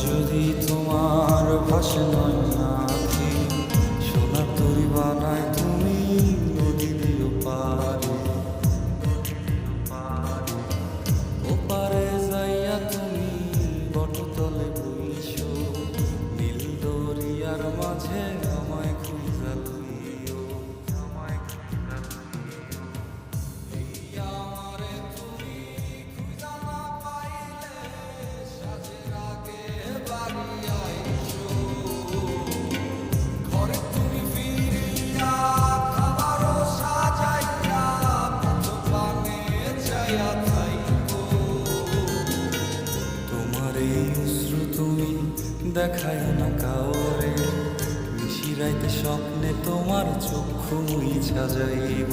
যদি তোমার ভাষণ না তোমার এই অশ্রু তুমি দেখায় না কাউরে। নিশিরাইতে স্বপ্নে তোমার চক্ষু মুই যাইব।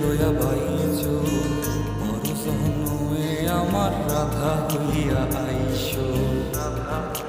লইয়া বাইছ বড় সহনয়ে আমার রাধা হইয়া আইস। রাধা